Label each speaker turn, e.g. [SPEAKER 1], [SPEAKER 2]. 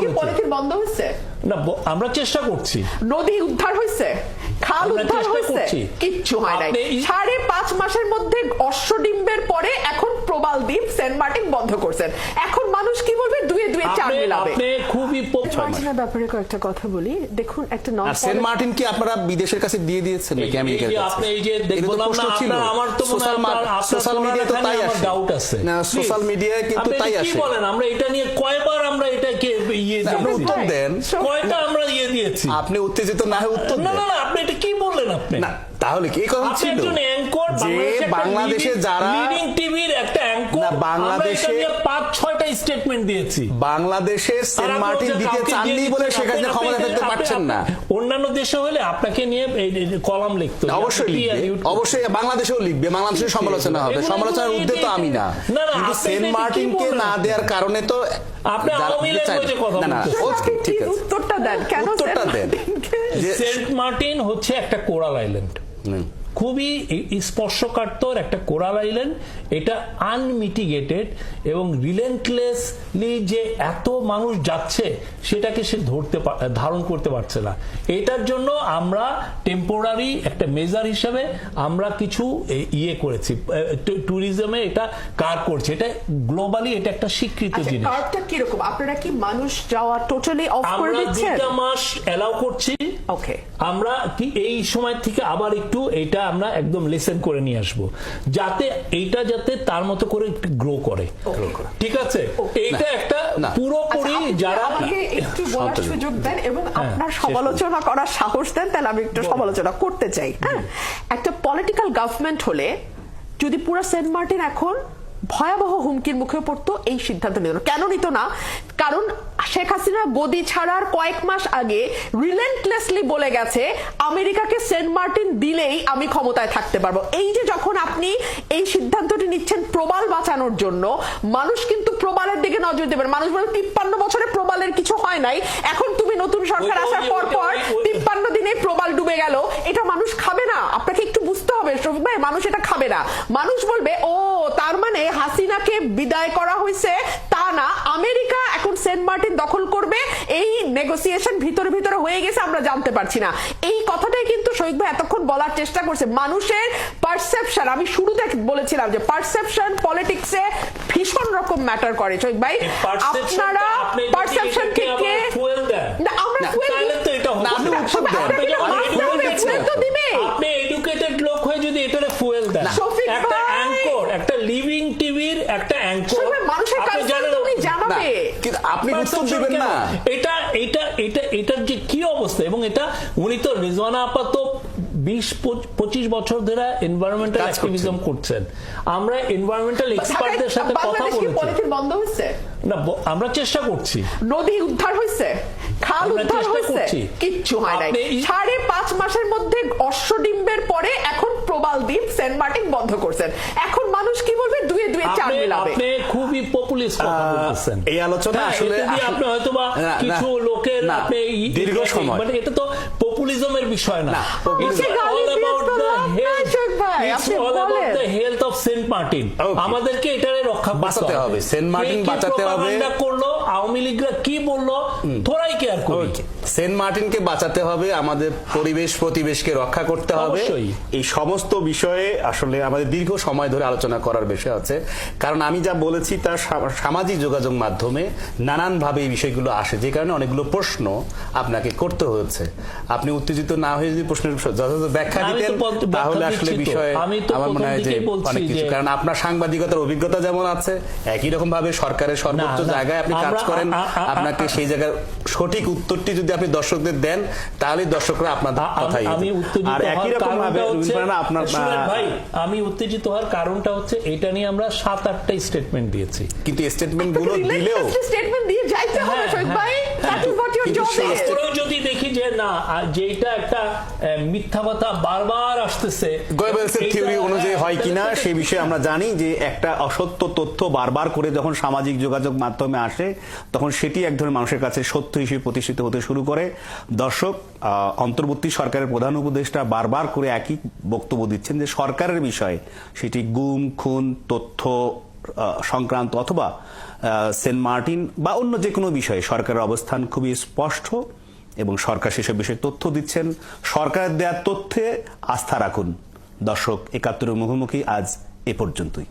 [SPEAKER 1] কি পলিথিন বন্ধ হয়েছে?
[SPEAKER 2] না আমরা চেষ্টা করছি।
[SPEAKER 1] নদী উদ্ধার হয়েছে? খাল উদ্ধার হয়েছে? কিচ্ছু হয় নাই। সাড়ে পাঁচ মাসের মধ্যে অশ্বডিম্বের পরে এখন প্রবাল দ্বীপ সেন্ট মার্টিন বন্ধ করছেন। এখন মানুষ কি বলবে? দুয়ে দুয়ে চার
[SPEAKER 2] আপনি
[SPEAKER 1] মিলাবে।
[SPEAKER 2] খুবই
[SPEAKER 1] মার্টিনের ব্যাপারে কয়েকটা কথা বলি। দেখুন একটা নন
[SPEAKER 3] সেন্ট মার্টিন কি আপনারা বিদেশের কাছে দিয়ে দিয়েছেন নাকি
[SPEAKER 2] এই-
[SPEAKER 3] আমেরিকার
[SPEAKER 2] যে
[SPEAKER 3] কাছে?
[SPEAKER 2] আপনি এই যে
[SPEAKER 3] এটা
[SPEAKER 2] দেখব না, আমার তো
[SPEAKER 3] সোশ্যাল সোশ্যাল মিডিয়া তো তাই আসে। না সোশ্যাল মিডিয়ায় কিন্তু তাই
[SPEAKER 2] এটা কি বলেন? আমরা এটা নিয়ে কয়বার আমরা এটাকে ইয়ে
[SPEAKER 3] আপনি উত্তর দেন।
[SPEAKER 2] কয়টা আমরা ইয়ে দিয়েছি?
[SPEAKER 3] আপনি উত্তেজিত না হয়ে উত্তর
[SPEAKER 2] না না না আপনি এটা কি বললেন আপনি?
[SPEAKER 3] না তাহলে কি কথা ছিল? যে বাংলাদেশে যারা না,
[SPEAKER 2] বাংলাদেশে পাঁচ ছয়টা স্টেটমেন্ট দিয়েছি।
[SPEAKER 3] বাংলাদেশে সেন্ট মার্টিন দিতে চাননি বলে শেখ হাসিনা ক্ষমতা থাকতে পারছেন না।
[SPEAKER 2] অন্যান্য দেশে হলে আপনাকে নিয়ে কলাম লিখতো
[SPEAKER 3] অবশ্যই লিখবে। অবশ্যই বাংলাদেশেও লিখবে। বাংলাদেশের সমালোচনা হবে। সমালোচনার উদ্দেশ্য তো আমি না। কিন্তু সেন্ট মার্টিনকে না দেওয়ার কারণে তো
[SPEAKER 2] আপনি আওয়ামী ল্যাঙ্গুয়েজে কথা
[SPEAKER 3] না না ওকে ঠিক আছে।
[SPEAKER 1] উত্তরটা দেন। কেন
[SPEAKER 3] উত্তরটা দেন।
[SPEAKER 2] সেন্ট মার্টিন হচ্ছে একটা কোরাল আইল্যান্ড। খুবই স্পর্শকাতর একটা কোরাল আইল্যান্ড। এটা আনমিটিগেটেড এবং রিলেন্টলেসলি যে এত মানুষ যাচ্ছে, সেটাকে সে ধরতে ধারণ করতে পারছে না। এটার জন্য আমরা টেম্পোরারি একটা মেজার হিসাবে আমরা কিছু ইয়ে করেছি। ট্যুরিজমে এটা কার করছে? এটা গ্লোবালি এটা একটা স্বীকৃত
[SPEAKER 1] আচ্ছা
[SPEAKER 2] জিনিস।
[SPEAKER 1] কার্ডটা কীরকম? আপনারা কি মানুষ যাওয়া টোটালি অফ করে
[SPEAKER 2] আমরা
[SPEAKER 1] দিচ্ছেন?
[SPEAKER 2] দুইটা মাস এলাও করছি।
[SPEAKER 1] ওকে
[SPEAKER 2] আমরা কি এই সময় থেকে আবার একটু এটা আমরা একদম লেসেন করে নিয়ে আসব। যাতে এইটা যাতে তার মতো করে একটু গ্রো করে। ঠিক আছে? এইটা একটা। পুরোপুরি
[SPEAKER 1] আচ্ছা,
[SPEAKER 2] যারা
[SPEAKER 1] আমাকে একটু বলার সুযোগ দেন এবং আপনার সমালোচনা করার সাহস দেন তাহলে আমি একটু সমালোচনা করতে চাই হ্যাঁ? একটা পলিটিক্যাল গভর্নমেন্ট হলে যদি পুরো সেন্ট মার্টিন এখন ভয়াবহ হুমকির মুখে পড়তো এই সিদ্ধান্ত নিত কেন নিত না? কারণ শেখ হাসিনা গদি ছাড়ার কয়েক মাস আগে রিলেন্টলেসলি বলে গেছে আমেরিকাকে সেন্ট মার্টিন দিলেই আমি ক্ষমতায় থাকতে পারব। এই যে যখন আপনি এই সিদ্ধান্তটি নিচ্ছেন প্রবাল বাঁচানোর জন্য মানুষ কিন্তু প্রবালের দিকে নজর দেবেন। মানুষ বলে তিপ্পান্ন বছরে প্রবালের কিছু হয় নাই। এখন তুমি নতুন সরকার আসার পর পর তিপ্পান্ন দিনে প্রবাল ডুবে গেল এটা মানুষ খাবে না আপনাকে একটু বুঝতে হবে শফিক ভাই মানুষ এটা খাবে না। মানুষ বলবে ও তার মানে হাসিনাকে বিদায় করা হয়েছে। তা না আমেরিকা এখন সেন্ট মার্টিন দখল করবে। এই নেগোসিয়েশন ভিতরে ভিতরে হয়ে গেছে আমরা জানতে পারছি না। এই কথাটাই কিন্তু শহীদ ভাই এতক্ষণ বলার চেষ্টা করছে। মানুষের পারসেপশন আমি শুরুতে বলেছিলাম যে পারসেপশন পলিটিক্সে ভীষণ রকম ম্যাটার করে শহীদ ভাই। আপনারা পারসেপশন থেকে
[SPEAKER 2] দেন,
[SPEAKER 1] না আমরা
[SPEAKER 3] না,
[SPEAKER 2] তাহলে তো এটা
[SPEAKER 3] না, আপনি
[SPEAKER 2] হবে।
[SPEAKER 3] দেন।
[SPEAKER 1] আপনি
[SPEAKER 2] fuel
[SPEAKER 1] হবে,
[SPEAKER 2] দিচ্ছেন,
[SPEAKER 1] fuel তো দিবে।
[SPEAKER 2] আপনি এডুকেটেড লোক হয়ে যদি এটারে ফুয়েল দেন
[SPEAKER 1] শফিক
[SPEAKER 2] একটা
[SPEAKER 1] ভাই।
[SPEAKER 2] অ্যাঙ্কর একটা লিভিং টিভির একটা অ্যাঙ্কর
[SPEAKER 1] শফিক ভাই, মানুষের কাছে তো উনি
[SPEAKER 3] না
[SPEAKER 1] জানাবে
[SPEAKER 3] কিন্তু আপনি উত্তর দিবেন না।
[SPEAKER 2] এটা এটা এটা এটার যে কি অবস্থা? এবং এটা উনি তো রিজওয়ানা আপাত বিশ পঁচিশ বছর ধরে এনভায়রনমেন্টাল
[SPEAKER 3] করছেন।
[SPEAKER 2] অ্যাক্টিভিজম করছেন। আমরা এনভায়রনমেন্টাল এক্সপার্টদের সাথে কথা বলেছি। না আমরা চেষ্টা করছি।
[SPEAKER 1] নদী উদ্ধার হয়েছে? খাল উদ্ধার হয়েছে? কিচ্ছু হয় নাই। সাড়ে পাঁচ মাসের মধ্যে অশ্বডিম্বের পরে এখন প্রবাল দ্বীপ সেন্ট মার্টিন বন্ধ করছেন। এখন মানুষ কি বলবে? দুয়ে দুয়ে চার মিলাবে।
[SPEAKER 2] আপনি খুবই পপুলিস্ট কথা বলছেন
[SPEAKER 3] এই আলোচনা
[SPEAKER 2] হ্যাঁ,
[SPEAKER 3] আসলে-
[SPEAKER 2] আপনি হয়তো
[SPEAKER 3] না, না,
[SPEAKER 2] কিছু লোকের আপনি
[SPEAKER 3] দীর্ঘ সময়।
[SPEAKER 2] মানে এটা তো পপুলিজমের বিষয় না। আমাদেরকে এটারে রক্ষা
[SPEAKER 3] বাঁচাতে হবে। সেন্ট মার্টিন বাঁচাতে হবে।
[SPEAKER 2] করল আওয়ামী লীগরা কি বলল তোরাই কেয়ার.
[SPEAKER 3] সেন্ট মার্টিনকে বাঁচাতে হবে আমাদের পরিবেশ প্রতিবেশকে রক্ষা করতে হবে। এই সমস্ত বিষয়ে আসলে আমাদের দীর্ঘ সময় ধরে আলোচনা করার বিষয় আছে। কারণ আমি যা বলেছি তার সামাজিক যোগাযোগ মাধ্যমে নানানভাবে এই বিষয়গুলো আসে। যে কারণে অনেকগুলো প্রশ্ন আপনাকে করতে হয়েছে। আপনি উত্তেজিত না হয়ে যদি প্রশ্নের যথাযথ ব্যাখ্যা দিতেন
[SPEAKER 2] ব্যাখ্যা
[SPEAKER 3] তাহলে আসলে বিষয়ে
[SPEAKER 2] আমি তো
[SPEAKER 3] আমার মনে হয় যে অনেক কিছু কারণ আপনার সাংবাদিকতার অভিজ্ঞতা যেমন আছে একই রকম ভাবে সরকারের সর্বোচ্চ জায়গায় আপনি কাজ করেন আপনাকে সেই জায়গার সঠিক উত্তরটি যদি আপনি দর্শকদের দেন তাহলে দর্শকরা আপনার কথাই
[SPEAKER 2] আমি উত্তেজিত
[SPEAKER 3] আর একই
[SPEAKER 2] হওয়ার
[SPEAKER 3] রকম ভাবে
[SPEAKER 2] কারণটা হচ্ছে
[SPEAKER 3] আপনার
[SPEAKER 2] ভাই আমি উত্তেজিত হওয়ার কারণটা হচ্ছে এটা নিয়ে আমরা সাত আটটা স্টেটমেন্ট দিয়েছি।
[SPEAKER 3] কিন্তু স্টেটমেন্টগুলো দিলেও
[SPEAKER 1] স্টেটমেন্ট দিয়ে যাইতে হবে
[SPEAKER 2] হ্যাঁ, হ্যাঁ।
[SPEAKER 1] ভাই। That is what your job is
[SPEAKER 2] যদি দেখি যে না যেটা একটা মিথ্যা কথা বারবার আসতেছে
[SPEAKER 3] গোয়েবেলসের থিওরি অনুযায়ী হয় কিনা সে বিষয়ে আমরা জানি যে একটা অসত্য তথ্য বারবার করে যখন সামাজিক যোগাযোগ মাধ্যমে আসে তখন সেটি এক ধরনের মানুষের কাছে সত্য হিসেবে প্রতিষ্ঠিত হতে শুরু করে। দর্শক অন্তর্বর্তী সরকারের প্রধান উপদেষ্টা বারবার করে একই বক্তব্য দিচ্ছেন যে সরকারের বিষয়ে সেটি গুম খুন তথ্য সংক্রান্ত অথবা সেন্ট মার্টিন বা অন্য যে কোনো বিষয়ে সরকারের অবস্থান খুবই স্পষ্ট। এবং সরকার সেসব বিষয়ে তথ্য দিচ্ছেন। সরকারের দেওয়ার তথ্যে আস্থা রাখুন। দর্শক, একাত্তরের মুখোমুখি আজ এ পর্যন্তই।